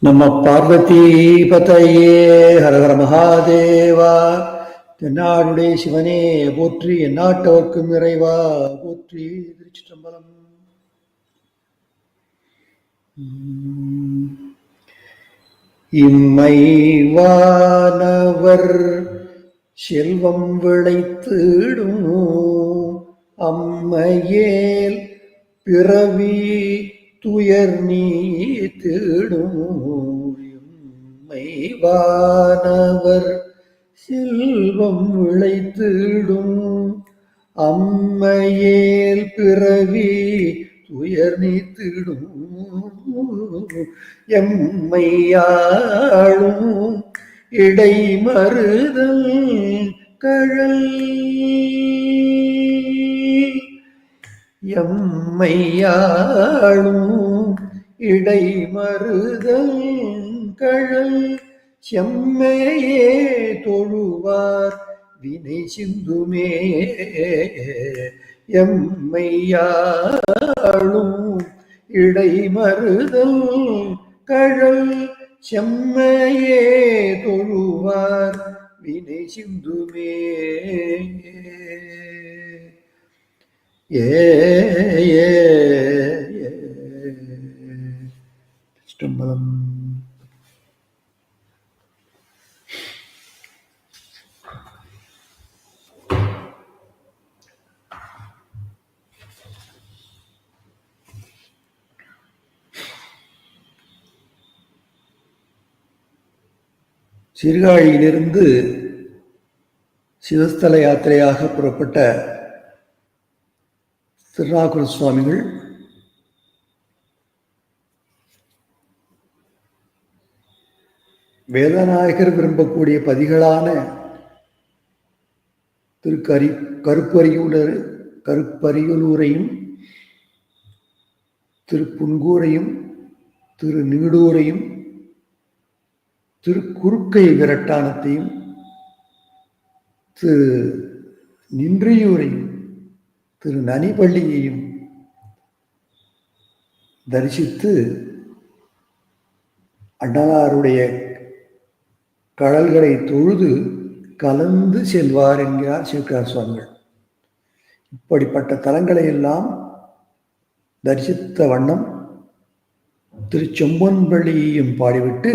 நம்ம பார்வதி பதையே ஹரஹர மகாதேவா. தென்னாடுடைய சிவனே போற்றி எந்நாட்டவர்க்கும் இறைவா. போற்றி திருச்சிற்றம்பலம். உம். இம்மைவானவர் செல்வம் விளைத்திடும்? அம்மையேல் பிறவி துயர் நீத்திடும் இம்மைவானவர் செல்வம் விளைத்திடும் அம்மையேல் பிறவி துயர் நீத்திடும் எம்மையாளும் இடை மறுதல் கழல். எம்மையாளும் இடை மறுதல் கழல் செம்மையே தொழுவார் வினை சிந்துமே. எம்மையாளும் இடை மறுதல் கழல் செம்மையே தொழுவார் வினை சிந்துமே. ஏ ஏ சீர்காழியிலிருந்து சிவஸ்தல யாத்திரையாக புறப்பட்ட திருநாகுர சுவாமிகள் வேதநாயகர் விரும்பக்கூடிய பதிகளான திருக்கரி கரி கருப்பரியூலர் திருப்புன்கூரையும் திரு திரு நீடூரையும் திருக்குறுக்கை விரட்டானத்தையும் திரு நின்றியூரையும் திரு நனிபள்ளியையும் தரிசித்து அண்ணலாருடைய கடல்களை தொழுது கலந்து செல்வார் என்கிறார் சிவகார் சுவாமிகள். இப்படிப்பட்ட தலங்களை எல்லாம் தரிசித்த வண்ணம் திரு செம்பொன்பள்ளியையும் பாடிவிட்டு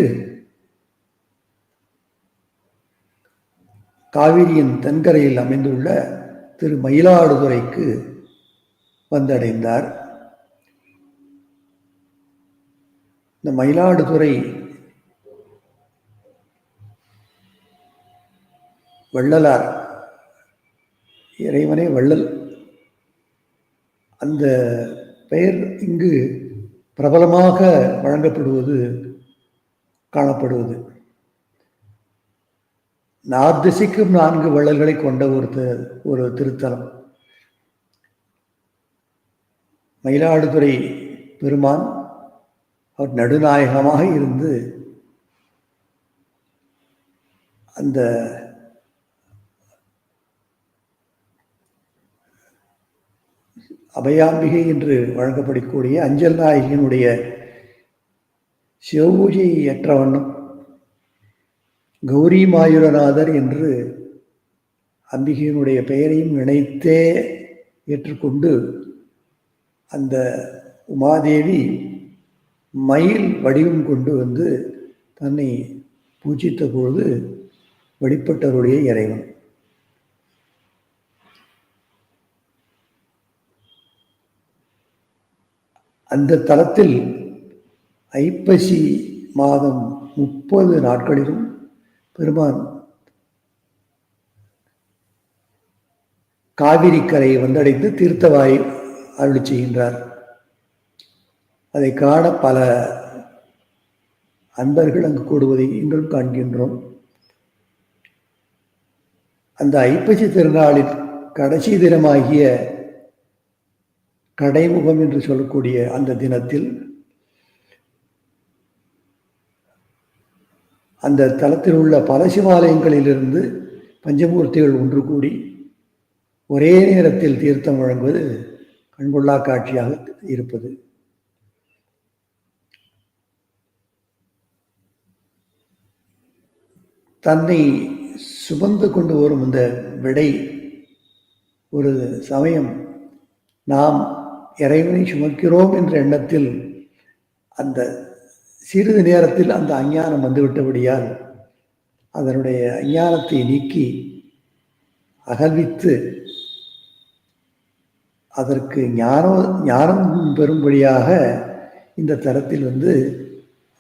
காவிரியின் தென்கரையில் அமைந்துள்ள திரு மயிலாடுதுறைக்கு வந்தடைந்தார். இந்த மயிலாடுதுறை வள்ளலார் இறைவனே வள்ளல். அந்த பெயர் இங்கு பிரபலமாக வழங்கப்படுவது காணப்படுவது. நார்திசிக்கும் நான்கு வள்ளல்களை கொண்ட ஒரு ஒரு திருத்தலம். மயிலாடுதுறை பெருமான் அவர் நடுநாயகமாக இருந்து அந்த அபயாம்பிகை என்று வழங்கப்படக்கூடிய அஞ்சல் நாயகியினுடைய சிவபூஜை ஏற்ற வண்ணம் கௌரி மாயூரநாதர் என்று அம்பிகையினுடைய பெயரையும் இணைத்தே ஏற்றுக்கொண்டு அந்த உமாதேவி மயில் வடிவம் கொண்டு வந்து தன்னை பூஜித்த பொழுது வெளிப்பட்டவருடைய இறைவன். அந்த தலத்தில் ஐப்பசி மாதம் முப்பது நாட்களிலும் பெருமான் காவிரி கரையை வந்தடைந்து தீர்த்தவாய் அருளி செய்கின்றார். அதை காண பல அன்பர்கள் அங்கு கூடுவதை இன்றும் காண்கின்றோம். அந்த ஐப்பசி திருநாளில் கடைசி தினமாகிய கடைமுகம் என்று சொல்லக்கூடிய அந்த தினத்தில் அந்த தலத்தில் உள்ள பல சிவாலயங்களிலிருந்து பஞ்சமூர்த்திகள் ஒன்று கூடி ஒரே நேரத்தில் தீர்த்தம் வழங்குவது கண்கொள்ளா காட்சியாக இருப்பது. தன்னை சுமந்து கொண்டு வரும் இந்த விடை ஒரு சமயம் நாம் இறைவனை சுமக்கிறோம் என்ற எண்ணத்தில் அந்த சிறிது நேரத்தில் அந்த அஞ்ஞானம் வந்துவிட்டபடியால் அதனுடைய அஞ்ஞானத்தை நீக்கி அகல்வித்து அதற்கு ஞானம் ஞானம் பெறும்படியாக இந்த தலத்தில் வந்து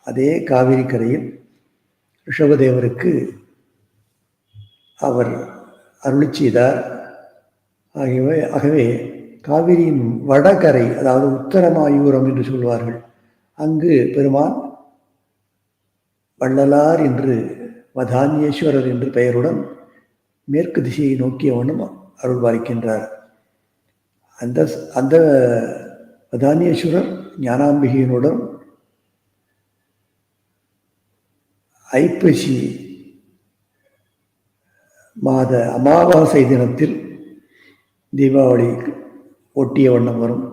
அதே காவிரி கரையில் ரிஷபதேவருக்கு அவர் அருளி செய்தார். ஆகவே ஆகவே காவிரியின் வடகரை அதாவது உத்தரமாயூரம் என்று சொல்வார்கள் அங்கு பெருமான் வள்ளலார் என்று மதானியேஸ்வரர் என்று பெயருடன் மேற்கு திசையை நோக்கிய வண்ணம் அருள் பாலிக்கின்றார் அந்த அந்த வதானியேஸ்வரர் ஞானாம்பிகையினுடன் ஐப்பசி மாத அமாவாசை தினத்தில் தீபாவளி ஒட்டிய வண்ணம் வரும்.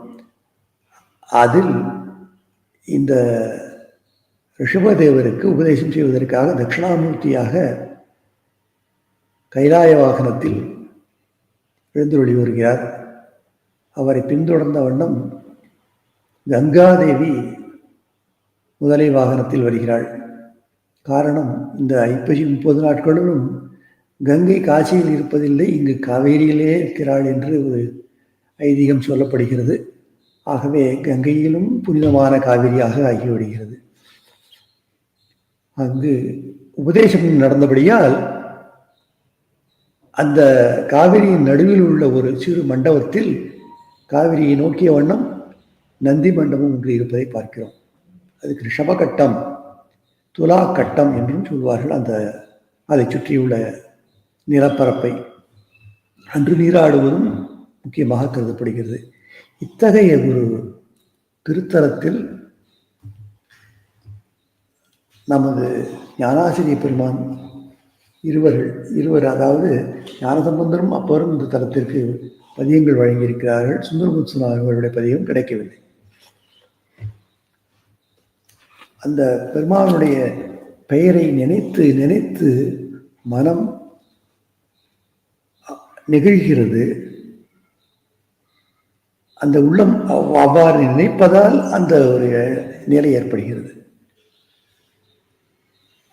அதில் இந்த ரிஷபதேவருக்கு உபதேசம் செய்வதற்காக தட்சிணாமூர்த்தியாக கைலாய வாகனத்தில் எழுந்தொழி வருகிறார். அவரை பின்தொடர்ந்த வண்ணம் கங்காதேவி முதலை வாகனத்தில் வருகிறாள். காரணம் இந்த ஐப்பசி முப்பது நாட்களிலும் கங்கை காசியில் இருப்பதில்லை இங்கு காவேரியிலே இருக்கிறாள் என்று ஒரு ஐதீகம் சொல்லப்படுகிறது. ஆகவே கங்கையிலும் புனிதமான காவிரியாக ஆகிவிடுகிறது. அங்கு உபதேசம் நடந்தபடியால் அந்த காவிரியின் நடுவில் உள்ள ஒரு சிறு மண்டபத்தில் காவிரியை நோக்கிய வண்ணம் நந்தி மண்டபம் ஒன்று இருப்பதை பார்க்கிறோம். அதுக்கு ரிஷபகட்டம் துலா கட்டம் என்றும் சொல்வார்கள். அந்த அதை சுற்றியுள்ள நிலப்பரப்பை அன்று நீராடுவதும் முக்கியமாக கருதப்படுகிறது. இத்தகைய ஒரு திருத்தலத்தில் நமது ஞானாசிரிய பெருமான் இருவர்கள் இருவர் அதாவது ஞானசம்பந்தரும் அப்பரும் இந்த தலத்திற்கு பதியங்கள் வழங்கியிருக்கிறார்கள். சுந்தரமுத்சன் அவர்களுடைய பதியம் கிடைக்கவில்லை. அந்த பெருமானுடைய பெயரை நினைத்து நினைத்து மனம் நெகிழ்கிறது. அந்த உள்ளம் அவ்வாறு நினைப்பதால் அந்த ஒரு நிலை ஏற்படுகிறது.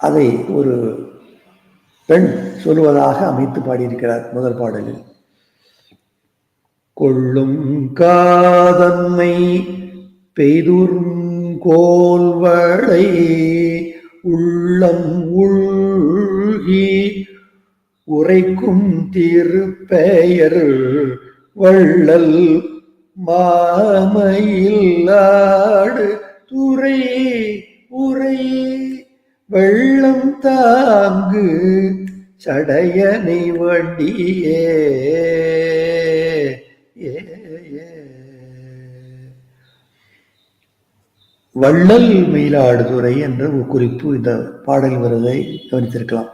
அதை ஒரு பெண் சொல்லுவதாக அமைத்து பாடியிருக்கிறார் முதல் பாடலில். கொள்ளும் காதன்மை பெய்துரும் கோல்வளை உள்ளம் உள்கி உரைக்கும் திருப்பெயர் வள்ளல் மாமையில்லாடு துறை உரை. வெள்ளம் தாங்கு சடையனை வண்டியே. வள்ளல் மயிலாடுதுறை என்ற ஒரு குறிப்பு இந்த பாடல் வருவதை கவனித்திருக்கலாம்.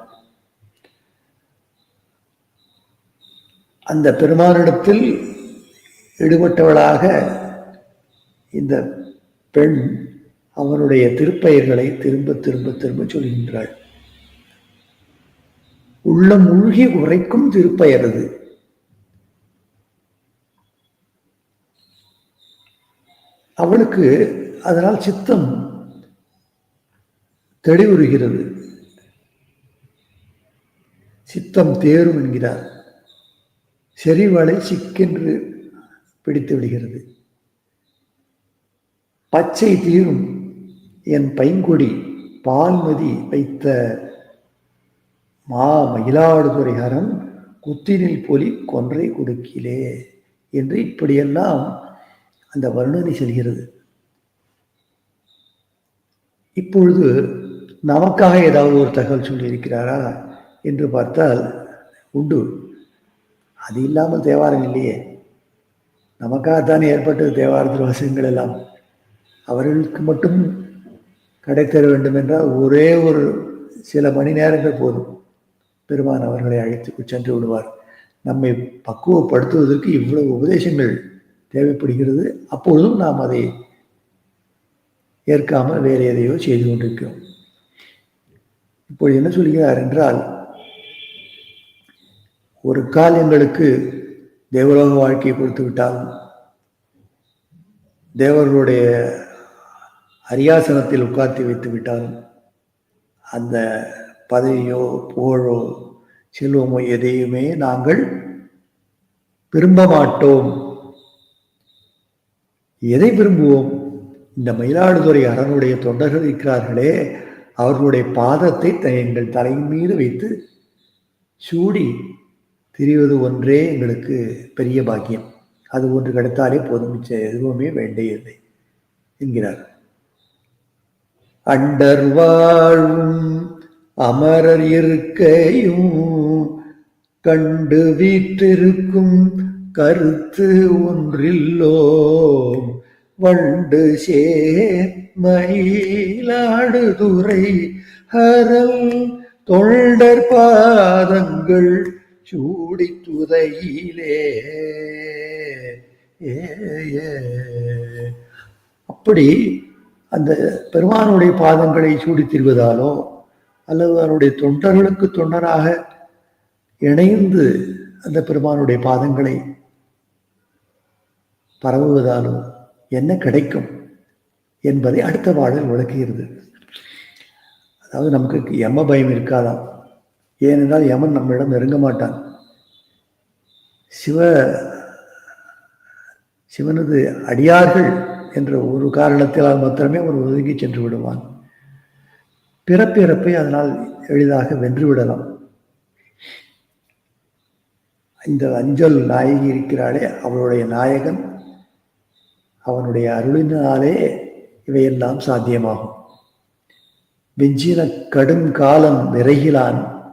அந்த பெருமானிடத்தில் ஈடுபட்டவளாக இந்த பெண் அவனுடைய திருப்பெயர்களை திரும்ப திரும்ப திரும்ப சொல்கின்றாள். உள்ளம் மூழ்கி உரைக்கும் திருப்பெயரது அது. அவளுக்கு அதனால் சித்தம் தெளிவுறுகிறது. சித்தம் தேரும் என்கிறார். செறிவளை சிக்கென்று பிடித்து விடுகிறது. பச்சை தீரும் என் பைங்குடி பால்மதி வைத்த மா மயிலாடுதுறை ஹரம் குத்தினில் பொலி கொன்றை கொடுக்கிலே என்று இப்படியெல்லாம் அந்த வர்ணனை செல்கிறது. இப்பொழுது நமக்காக ஏதாவது ஒரு தகவல் சொல்லியிருக்கிறாரா என்று பார்த்தால் உண்டு. அது இல்லாமல் தேவாரம் இல்லையே. நமக்காகத்தான் ஏற்பட்டது தேவார வசங்கள் எல்லாம். அவர்களுக்கு மட்டும் கடைத்தர வேண்டும் என்றால் ஒரே ஒரு சில மணி நேரங்கள் போதும். பெருமான் அவர்களை அழைத்து சென்று விடுவார். நம்மை பக்குவப்படுத்துவதற்கு இவ்வளவு உபதேசங்கள் தேவைப்படுகிறது. அப்பொழுதும் நாம் அதை ஏற்காமல் வேறு எதையோ செய்து கொண்டிருக்கிறோம். இப்போ என்ன சொல்கிறார் என்றால் ஒரு கால் எங்களுக்கு தேவலோக வாழ்க்கையை கொடுத்து விட்டாலும் தேவர்களுடைய அரியாசனத்தில் உட்கார்த்தி வைத்து விட்டாலும் அந்த பதவியோ புகழோ செல்வமோ எதையுமே நாங்கள் விரும்ப மாட்டோம். எதை விரும்புவோம்? இந்த மயிலாடுதுறை அரணுடைய தொண்டர்கள் இருக்கிறார்களே அவர்களுடைய பாதத்தை எங்கள் தலையின் மீது வைத்து சூடி திரிவது ஒன்றே எங்களுக்கு பெரிய பாக்கியம். அது ஒன்று கிடைத்தாலே போதும் மிச்ச எதுவுமே வேண்டியதில்லை என்கிறார். அண்டர் வாழும் அமரர் இருக்கையும் கண்டு வீற்றிருக்கும் கருத்து ஒன்றில்லோம் வண்டு சேர் ஹரல் தொண்டர் பாதங்கள் சூடி துதையிலே ஏ. அப்படி அந்த பெருமானுடைய பாதங்களை சூடித்திருவதாலோ அல்லது அவருடைய தொண்டர்களுக்கு தொண்டராக இணைந்து அந்த பெருமானுடைய பாதங்களை பரவுவதாலோ என்ன கிடைக்கும் என்பதை அடுத்த பாடல் விளக்குகிறது. அதாவது நமக்கு யம பயம் இருக்காதாம். ஏனென்றால் யமன் நம்மிடம் நெருங்க மாட்டான். சிவ சிவனது அடியார்கள் என்ற ஒரு காரணத்தினால் மாத்திரமே அவர் ஒதுங்கி சென்று விடுவான். பிறப்பிறப்பை அதனால் எளிதாக வென்று விடலாம். இந்த அஞ்சல் நாயகி இருக்கிறாளே அவளுடைய நாயகன். அவனுடைய அருளினாலே இவையெல்லாம் சாத்தியமாகும். வெஞ்சின கடும் காலம் விரைகிலான்.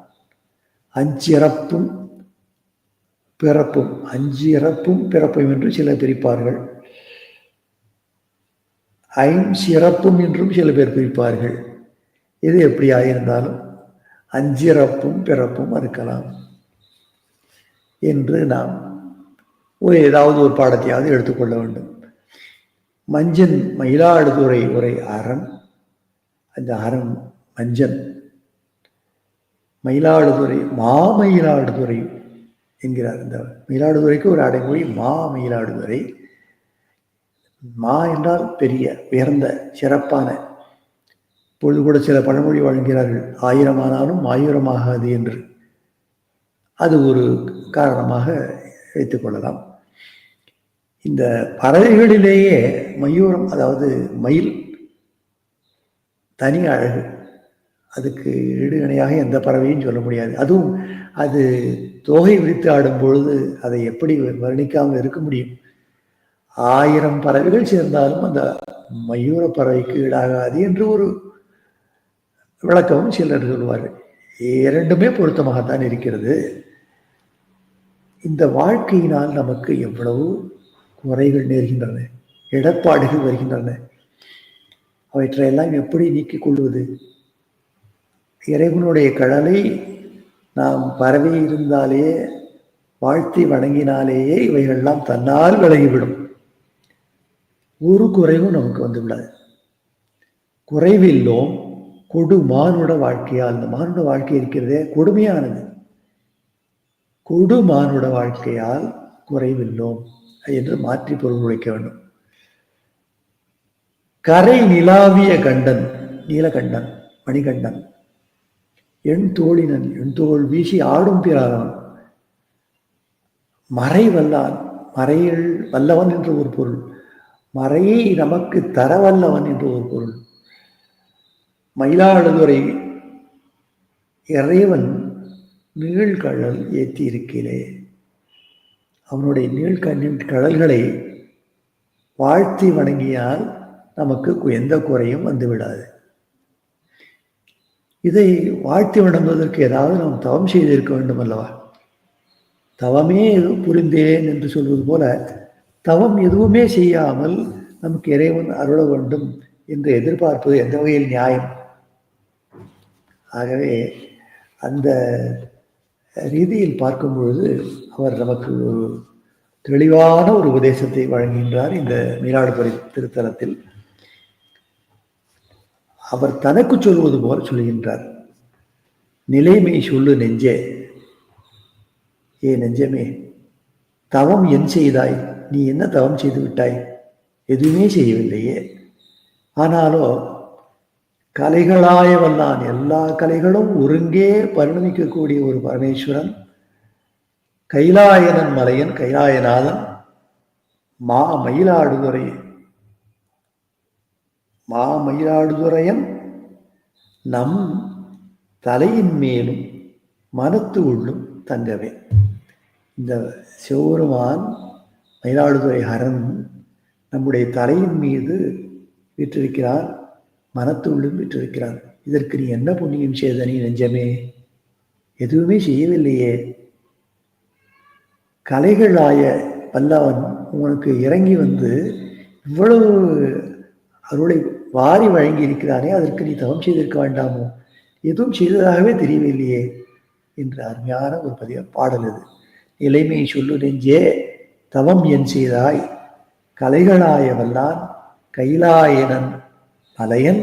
அஞ்சிறப்பும் பிறப்பும் அஞ்சிறப்பும் பிறப்பும் என்று சில பிரிப்பார்கள். ஐஞ்சிறப்பும் என்றும் சில பேர் பிரிப்பார்கள். இது எப்படியாயிருந்தாலும் அஞ்சிறப்பும் பிறப்பும் இருக்கலாம் என்று நாம் ஒரு ஏதாவது ஒரு பாடத்தையாவது எடுத்துக்கொள்ள வேண்டும். மஞ்சன் மயிலாடுதுறை உரை அரண் அந்த அரண் மஞ்சன். மயிலாடுதுறை மாமயிலாடுதுறை என்கிறார். இந்த மயிலாடுதுறைக்கு ஒரு அடைமொழி மா மயிலாடுதுறை. மா என்றால் பெரிய உயர்ந்த சிறப்பான. இப்பொழுது கூட சில பழமொழி வழங்குகிறார்கள். ஆயிரமானாலும் ஆயிரமாகாது என்று. அது ஒரு காரணமாக வைத்துக்கொள்ளலாம் இந்த பறவைகளிலேயே மயூரம் அதாவது மயில் தனி அழகு. அதுக்கு இடுகணையாக எந்த பறவையும் சொல்ல முடியாது. அதுவும் அது தோகை விரித்து ஆடும் பொழுது அதை எப்படி வர்ணிக்காமல் இருக்க முடியும்? ஆயிரம் பறவைகள் சேர்ந்தாலும் அந்த மயூர பறவைக்கு ஈடாகாது என்று ஒரு விளக்கமும் சிலர் சொல்வார்கள். இரண்டுமே பொருத்தமாகத்தான் இருக்கிறது. இந்த வாழ்க்கையினால் நமக்கு எவ்வளவு குறைகள் நேர்கின்றன இடர்பாடுகள் வருகின்றன. அவற்றையெல்லாம் எப்படி நீக்கிக் கொள்வது? இறைவனுடைய கடலை நாம் பரவி இருந்தாலே வாழ்த்தி வணங்கினாலேயே இவைகள்லாம் தன்னால் விலகிவிடும். ஒரு குறைவும் நமக்கு வந்து விடாது குறைவில்லோம் கொடு மானுட வாழ்க்கையால். இந்த மானுட வாழ்க்கை இருக்கிறதே கொடுமையானது. கொடு மானுட வாழ்க்கையால் குறைவில்லோம் என்று மாற்றி பொருள் உழைக்க வேண்டும். கரை நிலாவிய கண்டன் நீலகண்டன் மணிகண்டன் எண் தோழினன் எண் தோள் வீசி ஆடும் பிறாரான் மறை வல்லான் மறையில் வல்லவன் என்று ஒரு பொருள். மறையை நமக்கு தரவல்லவன் என்று ஒரு பொருள். மயிலாடுதுறை இறைவன் நீழ்கழல் ஏற்றி இருக்கிறே அவனுடைய நீழ்கண்ணின் கடல்களை வாழ்த்தி வணங்கியால் நமக்கு எந்த குறையும் வந்து விடாது இதை வாழ்த்தி வணங்குவதற்கு ஏதாவது நாம் தவம் செய்திருக்க வேண்டும் அல்லவா தவமே எதுவும் புரிந்தேன் என்று சொல்வது போல தவம் எதுவுமே செய்யாமல் நமக்கு இறைவன் அருள வேண்டும் என்று எதிர்பார்ப்பது எந்த வகையில் நியாயம்? ஆகவே அந்த ரீதியில் பார்க்கும் பொழுது அவர் நமக்கு ஒரு தெளிவான ஒரு உபதேசத்தை வழங்குகின்றார் இந்த மீனாடுதுறை திருத்தலத்தில். அவர் தனக்கு சொல்வது போல் சொல்கின்றார். நிலைமை சொல்லு நெஞ்சே. ஏ நெஞ்சமே தவம் என் செய்தாய்? நீ என்ன தவம் செய்து விட்டாய்? எதுவுமே செய்யவில்லையே. ஆனாலோ கலைகளாய வந்தான் எல்லா கலைகளும் ஒருங்கே பரிணமிக்கக்கூடிய ஒரு பரமேஸ்வரன் கைலாயனன் மலையன் கைலாயநாதன் மா மயிலாடுதுறை மா மயிலாடுதுறையன் நம் தலையின் மேலும் மனத்து உள்ளும் தங்கவே. இந்த சிவபெருமான் மயிலாடுதுறை ஹரன் நம்முடைய தலையின் மீது விற்றிருக்கிறார் மனத்துள்ளும் விற்றிருக்கிறார். இதற்கு நீ என்ன புண்ணியம் செய்த நீ நெஞ்சமே? எதுவுமே செய்யவில்லையே. கலைகளாய பல்லவன் உனக்கு இறங்கி வந்து இவ்வளவு அருளை வாரி வழங்கி இருக்கிறானே அதற்கு நீ தவம் செய்திருக்க வேண்டாமோ? எதுவும் செய்ததாகவே தெரியவில்லையே என்று அருமையான ஒரு பதிய பாடல் இது. நிலைமை சொல்லு நெஞ்சே. தவம் என் செய்தாய். கலைகளாயவல்லான் கைலாயனன் மலையன்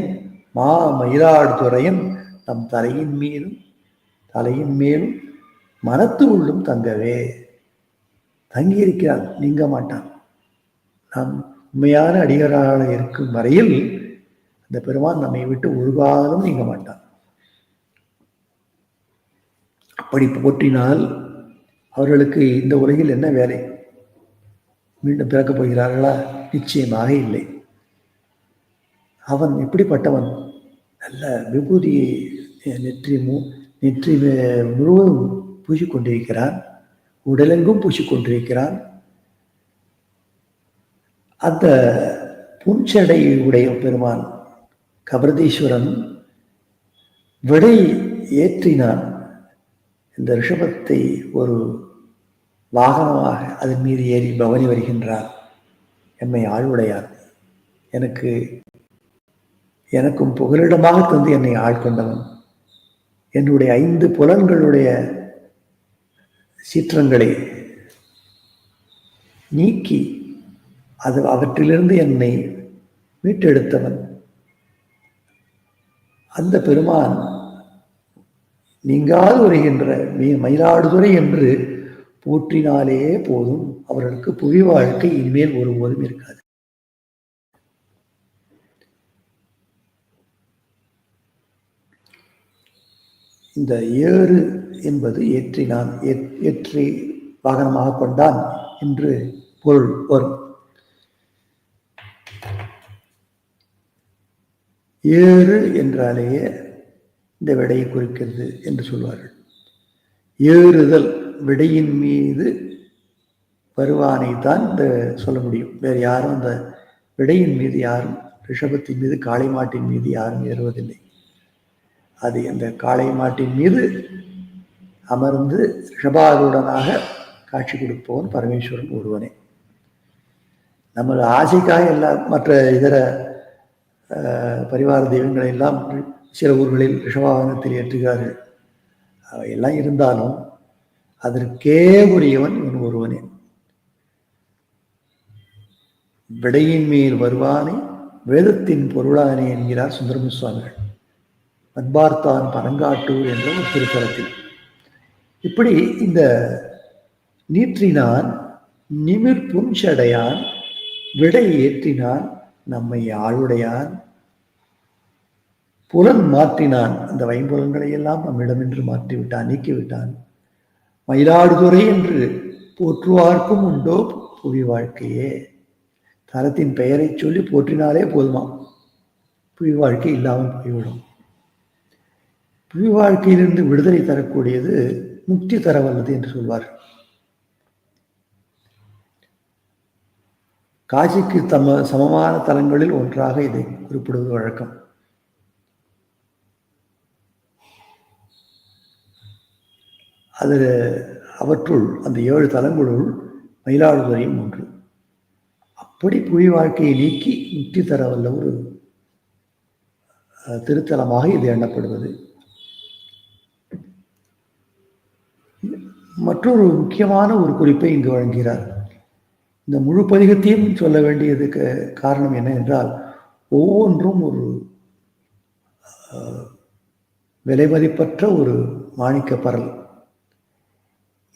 மா மயிலாடுதுறையன் தம் தலையின் மீதும் தலையின் மேலும் மனத்து உள்ளும் தங்கவே. தங்கியிருக்கிறான் நீங்க மாட்டான். நாம் உண்மையான அடிகராக இருக்கும் வரையில் அந்த பெருமான் நம்மை விட்டு ஒரு காலம் நீங்க மாட்டான். அப்படி போற்றினால் அவர்களுக்கு இந்த உலகில் என்ன வேலை? மீண்டும் பிறக்கப் போகிறார்களா? நிச்சயமாக இல்லை. அவன் எப்படிப்பட்டவன்? நல்ல விபூதியை நெற்றி மு நெற்றி முழுவதும் பூசிக்கொண்டிருக்கிறான். உடலெங்கும் பூசிக்கொண்டிருக்கிறான். அந்த புன்சடை உடைய பெருமான் கபரதீஸ்வரன் விடை ஏற்றினான். இந்த ரிஷபத்தை ஒரு வாகனமாக அதன் மீது ஏறி பவனி வருகின்றார். எம்மை ஆழ்வுடையார். எனக்கு எனக்கும் புகலிடமாக தந்து என்னை ஆழ்கொண்டவன் என்னுடைய ஐந்து புலன்களுடைய சீற்றங்களை நீக்கி அது அவற்றிலிருந்து என்னை மீட்டெடுத்தவன். அந்த பெருமான் நீங்காது வருகின்ற மயிலாடுதுறை என்று போற்றினாலே போதும். அவர்களுக்கு புவி வாழ்க்கை இனிமேல் ஒருபோதும் இருக்காது. இந்த ஏறு என்பது ஏற்றினான் ஏற்றி வாகனமாக கொண்டான் என்று பொருள் வரும். ஏறு என்றாலேயே இந்த விடையை குறிக்கிறது என்று சொல்வார்கள். ஏறுதல் விடையின் மீது வருவானை தான் இந்த சொல்ல முடியும். வேறு யாரும் அந்த விடையின் மீது யாரும் ரிஷபத்தின் மீது காளை மாட்டின் மீது யாரும் ஏறுவதில்லை. அது அந்த காளை மாட்டின் மீது அமர்ந்து ரிஷபாருடனாக காட்சி கொடுப்பவன் பரமேஸ்வரன் ஒருவனே. நமது ஆசைக்காக எல்லா மற்ற இதர பரிவார தெய்வங்களை எல்லாம் சில ஊர்களில் ரிஷபாவனத்தில் ஏற்றுகிறார்கள். எல்லாம் இருந்தாலும் அதற்கே உரியவன் இவன் ஒருவனே. விடையின் மேல் வருவானே வேதத்தின் பொருளானே என்கிறார் சுந்தரமு சுவாமிகள். பண்பார்த்தான் பரங்காட்டூர் என்ற ஒரு திருத்தலத்தில். இப்படி இந்த நீற்றினான் நிமிர் புஞ்சடையான் விடை ஏற்றினான் நம்மை ஆளுடையான் புலன் மாற்றினான். அந்த வைம்புலன்களை எல்லாம் நம்மிடமின்று மாற்றிவிட்டான் நீக்கிவிட்டான். மயிலாடுதுறை என்று போற்றுவார்க்கும் உண்டோ புவி வாழ்க்கையே? தரத்தின் பெயரை சொல்லி போற்றினாலே போதுமா? புவி வாழ்க்கை இல்லாமல் போய்விடும். புவி வாழ்க்கையிலிருந்து விடுதலை தரக்கூடியது முக்தி தரவல்லது என்று சொல்வார். காசிக்கு தம சமமான தலங்களில் ஒன்றாக இதை குறிப்பிடுவது வழக்கம். அதில் அவற்றுள் அந்த ஏழு தலங்களுள் மயிலாடுதுறையும் ஒன்று. அப்படி புவி வாழ்க்கையை நீக்கி முக்தி தர வல்ல ஒரு திருத்தலமாக இது எண்ணப்படுவது. மற்றொரு முக்கியமான ஒரு குறிப்பை இங்கு வழங்குகிறார். இந்த முழு பதிகத்தையும் சொல்ல வேண்டியதுக்கு காரணம் என்ன என்றால் ஒவ்வொன்றும் ஒரு விலைமதிப்பற்ற ஒரு மாணிக்க பரல்.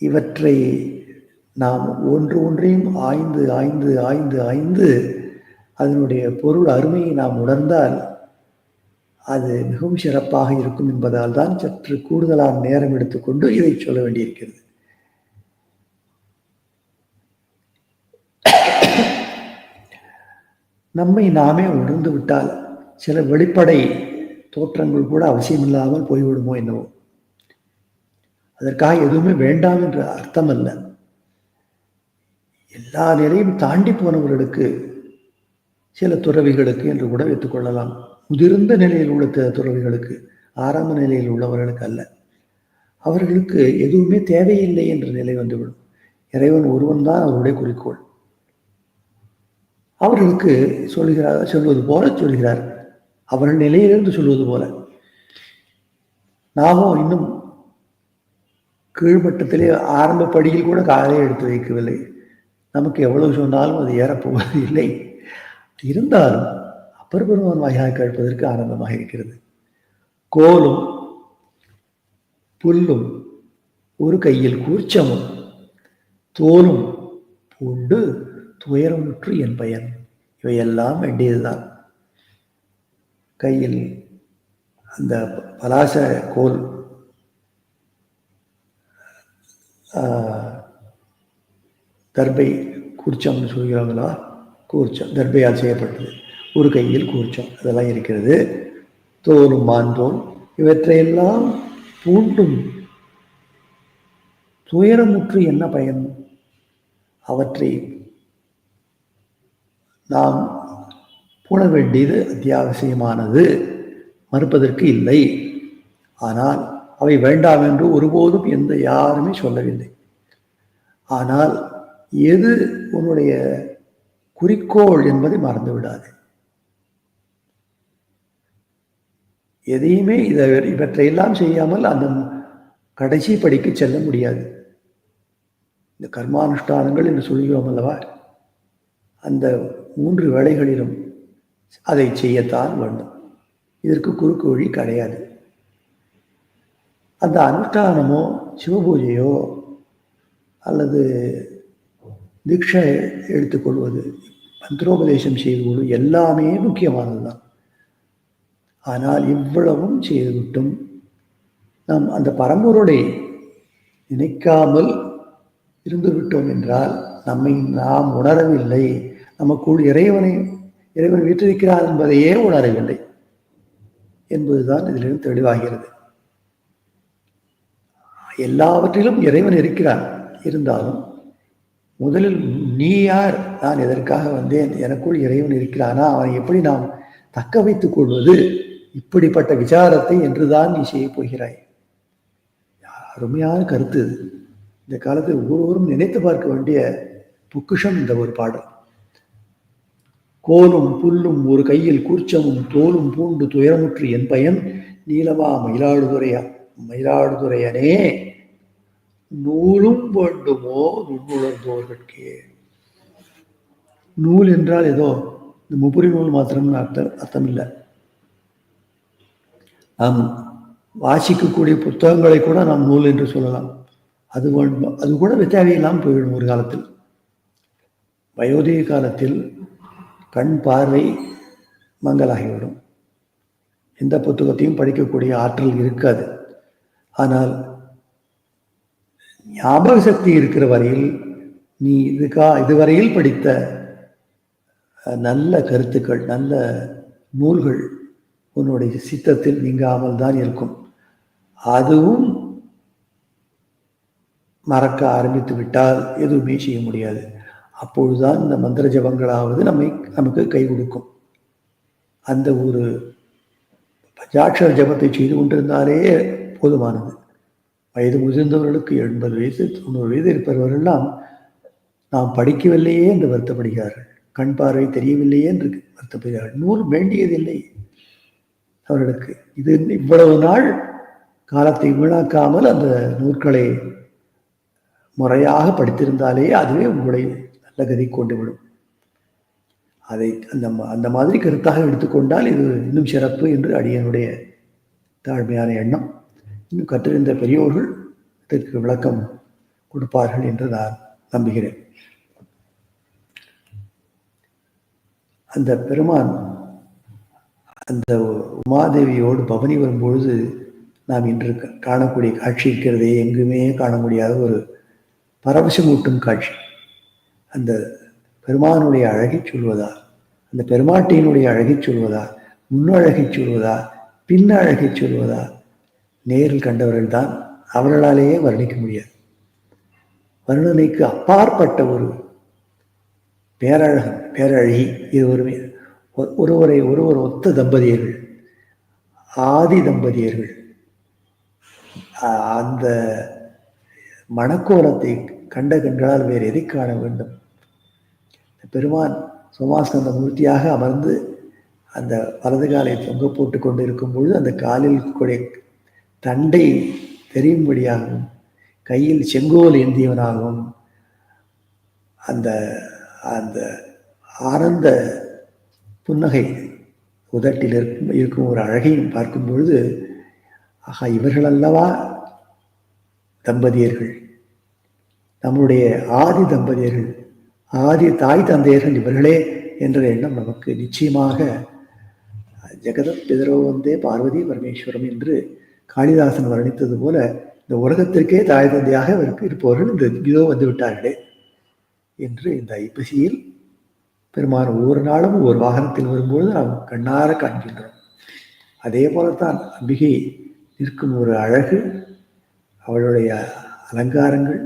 இவற்றை நாம் ஒன்று ஒன்றையும் ஆய்ந்து ஆய்ந்து ஆய்ந்து ஆய்ந்து அதனுடைய பொருள் அருமையை நாம் உணர்ந்தால் அது மிகவும் சிறப்பாக இருக்கும் என்பதால் தான் சற்று கூடுதலான நேரம் எடுத்துக்கொண்டு இதை சொல்ல வேண்டியிருக்கிறது. நம்மை நாமே உணர்ந்து விட்டால் சில வெளிப்படை தோற்றங்கள் கூட அவசியமில்லாமல் போய்விடுமோ என்னவோ. அதற்காக எதுவுமே வேண்டாம் என்ற அர்த்தம் அல்ல எல்லா நிலையும் தாண்டி போனவர்களுக்கு சில துறவிகளுக்கு என்று கூட வைத்துக்கொள்ளலாம் முதிர்ந்த நிலையில் உள்ள துறவிகளுக்கு ஆரம்ப நிலையில் உள்ளவர்களுக்கு அல்ல. அவர்களுக்கு எதுவுமே தேவையில்லை என்ற நிலை வந்துவிடும். இறைவன் ஒருவன் தான் அவருடைய குறிக்கோள். அவர்களுக்கு சொல்கிறார் சொல்வது போல சொல்கிறார். அவர்கள் நிலையிலிருந்து சொல்வது போல. நாமும் இன்னும் கீழ்மட்டத்திலே ஆரம்ப படியில் கூட காலை எடுத்து வைக்கவில்லை. நமக்கு எவ்வளவு சொன்னாலும் அது ஏறப்போவது இல்லை. இருந்தாலும் அப்பர் பெருமான் வாயாக கேட்பதற்கு ஆனந்தமாக இருக்கிறது. கோலும் புல்லும் ஒரு கையில் கூர்ச்சமும் தோலும் பூண்டு துயரமுற்று என் பயன். இவையெல்லாம் வேண்டியதுதான். கையில் அந்த பலாச கோல் தர்பை கூர்ச்சம்னு சொல்கிறாங்களா கூர்ச்சம் தர்பையால் செய்யப்பட்டது. ஒரு கையில் கூர்ச்சம் அதெல்லாம் இருக்கிறது. தோலும் மாந்தோல் இவற்றையெல்லாம் பூண்டும் துயரமுற்று என்ன பயன்? அவற்றை நாம் பூண வேண்டியது அத்தியாவசியமானது. மறுப்பதற்கு இல்லை. ஆனால் அவை வேண்டாம் என்று ஒருபோதும் எந்த யாருமே சொல்லவில்லை. ஆனால் எது உன்னுடைய குறிக்கோள் என்பதை மறந்து விடாது எதையுமே இதை இவற்றையெல்லாம் செய்யாமல் அந்த கடைசி படிக்கு செல்ல முடியாது. இந்த கர்மானுஷ்டானங்கள் என்று சொல்கிறோம் அல்லவா? அந்த மூன்று வேலைகளிலும் அதை செய்யத்தான் வேண்டும். இதற்கு குறுக்கு வழி கிடையாது. அந்த அனுஷ்டானமோ சிவபூஜையோ அல்லது தீட்சை எடுத்துக்கொள்வது மந்திரோபதேசம் செய்து கொள்வது எல்லாமே முக்கியமானது தான் ஆனால் இவ்வளவும் செய்துவிட்டும் நாம் அந்த பரம்பொருளை நினைக்காமல் இருந்துவிட்டோம் என்றால் நம்மை நாம் உணரவில்லை. நமக்குள் இறைவனை இறைவன் வீற்றிருக்கிறார் என்பதையே உணரவில்லை என்பதுதான் இதிலிருந்து தெளிவாகிறது. எல்லாவற்றிலும் இறைவன் இருக்கிறான். இருந்தாலும் முதலில் நீ யார்? நான் எதற்காக வந்தேன்? எனக்குள் இறைவன் இருக்கிறானா? அவனை எப்படி நாம் தக்க வைத்துக் கொள்வது? இப்படிப்பட்ட விசாரத்தை என்றுதான் நீ செய்ய போகிறாய். அருமையான கருத்து இது. இந்த காலத்தில் ஒவ்வொருவரும் நினைத்து பார்க்க வேண்டிய பொக்குஷம் இந்த ஒரு பாடல். கோலும் புல்லும் ஒரு கையில் கூர்ச்சமும் தோலும் பூண்டு துயரமுற்று என் பயன் நீலமா மயிலாடுதுறையா? மயிலாடுதுறையனே நூலும் வேண்டுமோ நுண்ணுணர்ந்தோர்களுக்கே நூல் என்றால் ஏதோ இந்த முப்புரி நூல் மாத்திரம்னு அர்த்தம் அர்த்தம் இல்லை. நாம் வாசிக்கக்கூடிய புத்தகங்களை கூட நாம் நூல் என்று சொல்லலாம். அது வேண்டும் அது கூட தேவையில்லாமல் போய்விடும் ஒரு காலத்தில். வயோதிக காலத்தில் கண் பார்வை மங்கலாகிவிடும் எந்த புத்தகத்தையும் படிக்கக்கூடிய ஆற்றல் இருக்காது. ஆனால் ஞாபக சக்தி இருக்கிற வரையில் நீ இதுக்கா இதுவரையில் படித்த நல்ல கருத்துக்கள் நல்ல நூல்கள் உன்னுடைய சித்தத்தில் நீங்காமல் தான் இருக்கும். அதுவும் மறக்க ஆரம்பித்து விட்டால் எதுவுமே செய்ய முடியாது. அப்பொழுதுதான் இந்த மந்திர ஜபங்களாவது நம்மை நமக்கு கை கொடுக்கும். அந்த ஒரு பஞ்சாட்சர ஜபத்தை செய்து கொண்டிருந்தாலே போதுமானது வயது முதிர்ந்தவர்களுக்கு எண்பது வயது தொண்ணூறு வயது இருப்பவர்களெல்லாம் நாம் படிக்கவில்லையே என்று வருத்தப்படுகிறார்கள். கண் பார்வை தெரியவில்லையே என்று வருத்தப்படுகிறார்கள். நூல் வேண்டியதில்லை. அவர்களுக்கு இது இவ்வளவு நாள் காலத்தை வீணாக்காமல் அந்த நூற்களை முறையாக படித்திருந்தாலே அதுவே உங்களை நல்ல கதி கொண்டு விடும். அதை அந்த அந்த மாதிரி கருத்தாக எடுத்துக்கொண்டால் இது இன்னும் சிறப்பு என்று அடியனுடைய தாழ்மையான எண்ணம். இன்னும் கற்றிருந்த பெரியோர்கள் இதற்கு விளக்கம் கொடுப்பார்கள் என்று நான் நம்புகிறேன். அந்த பெருமான் அந்த உமாதேவியோடு பவனி வரும்பொழுது நாம் இன்று காணக்கூடிய காட்சி இருக்கிறதே எங்குமே காண முடியாத ஒரு பரவசமூட்டும் காட்சி. அந்த பெருமானுடைய அழகை சொல்வதா அந்த பெருமாட்டியினுடைய அழகை சொல்வதா முன்னழகை சொல்வதா பின்னழகை சொல்வதா நேரில் கண்டவர்கள் தான் அவர்களாலேயே வர்ணிக்க முடியாது. வருணனைக்கு அப்பாற்பட்ட ஒரு பேரழகன் பேரழகி இருவருமே. ஒருவரை ஒருவர் ஒத்த தம்பதியர்கள் ஆதி தம்பதியர்கள். அந்த மணக்கோலத்தை கண்ட கண்டால் வேறு எதை காண வேண்டும்? பெருமான் சோமாஸ்கந்த மூர்த்தியாக அமர்ந்து அந்த வலது காலை தொங்க போட்டு கொண்டு இருக்கும் பொழுது அந்த காலில் கூடிய தண்டை தெரியும்படியாகவும் கையில் செங்கோல் ஏந்தியவனாகவும் அந்த அந்த ஆனந்த புன்னகை உதட்டில் இருக்கும் இருக்கும் ஒரு அழகையும் பார்க்கும் பொழுது ஆகா இவர்கள் அல்லவா தம்பதியர்கள்? நம்முடைய ஆதி தம்பதியர்கள் ஆதி தாய் தந்தையர்கள் இவர்களே என்ற எண்ணம் நமக்கு நிச்சயமாக ஜெகதம் பிதரோ வந்தே பார்வதி பரமேஸ்வரம் என்று காளிதாசன் வர்ணித்தது போல இந்த உலகத்திற்கே தாய் தந்தையாக இருப்பவர்கள் இந்த இதோ வந்து விட்டார்களே என்று இந்த ஐப்பசியில் பெருமான் ஒவ்வொரு நாளும் ஒவ்வொரு வாகனத்தில் வரும்பொழுது நாம் கண்ணார காண்கின்றோம். அதே போலத்தான் அம்பிகை நிற்கும் ஒரு அழகு அவளுடைய அலங்காரங்கள்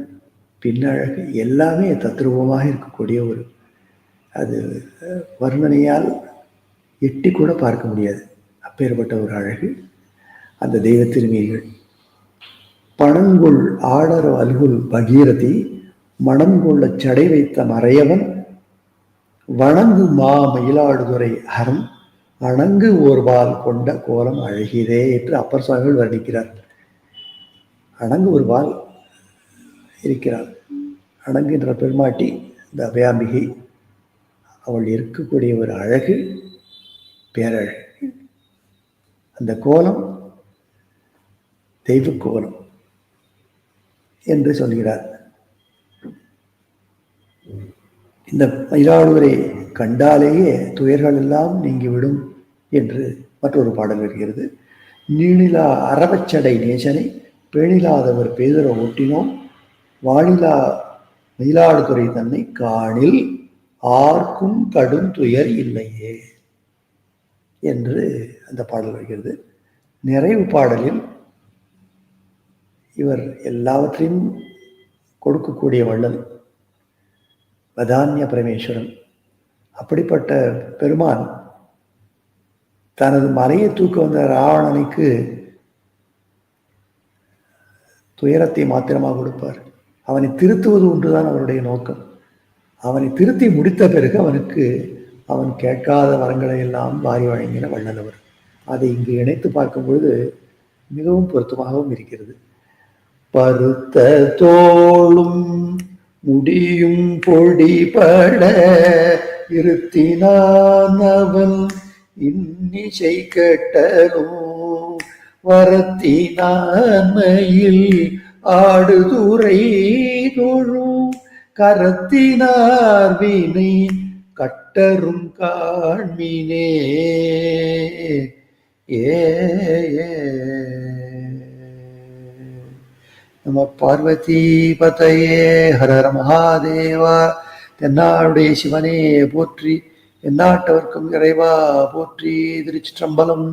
பின்னழகு எல்லாமே தத்ரூபமாக இருக்கக்கூடிய ஒரு அது வர்ணனையால் எட்டி கூட பார்க்க முடியாது. அப்பேற்பட்ட ஒரு அழகு. அந்த தெய்வ திருமீர்கள் பணங்குள் ஆடர் அல்குல் பகீரதி மனம் கொள்ள சடை வைத்த மறையவன் வணங்கு மா மயிலாடுதுறை அறம் அணங்கு ஒருபால் கொண்ட கோலம் அழகியதே என்று அப்பர் சுவாமிகள் வர்ணிக்கிறார். அணங்கு ஒரு வால் இருக்கிறாள் அணங்குகின்ற பெருமாட்டி இந்த அபயாம்பிகை அவள் இருக்கக்கூடிய ஒரு அழகு பேரழகு. அந்த கோலம் தெய்வ கோலம் என்று சொல்கிறார். இந்த மயிலாடுவரை கண்டாலேயே துயர்கள் எல்லாம் நீங்கிவிடும் என்று மற்றொரு பாடல் வருகிறது. நீளிலா அறவச்சடை நேசனை பேணிலாதவர் பேதர ஒட்டினோம் வானிலா மயிலாடுதுறை தன்னை காணில் ஆர்க்கும் கடும் துயர் இல்லையே என்று அந்த பாடல் வருகிறது. நிறைவு பாடலில் இவர் எல்லாவற்றையும் கொடுக்கக்கூடிய வள்ளல் வதான்ய பரமேஸ்வரன். அப்படிப்பட்ட பெருமான் தனது மறையை தூக்க வந்த ராவணனுக்கு துயரத்தை மாத்திரமாக கொடுப்பார். அவனை திருத்துவது ஒன்றுதான் அவருடைய நோக்கம். அவனை திருத்தி முடித்த பிறகு அவனுக்கு அவன் கேட்காத வரங்களை எல்லாம் வாரி வழங்கின வள்ளலவர் அதை இங்கு இணைத்து பார்க்கும் பொழுது மிகவும் பொருத்தமாகவும் இருக்கிறது. பருத்த தோளும் முடியும் பொடிபட இருத்தினான் அவன் இன்னிசை கட்டலும் வரத்தினான்மையில் ஆடுதுறை தொழும் கரத்தினார் வினை கட்டரும் காண்மினே. ஏ. நம பார்வதி பதையே ஹரஹர மகாதேவா. தென்னாடுடைய சிவனே போற்றி எந்நாட்டவர்க்கும் இறைவா போற்றி திருச்சிற்றம்பலம்.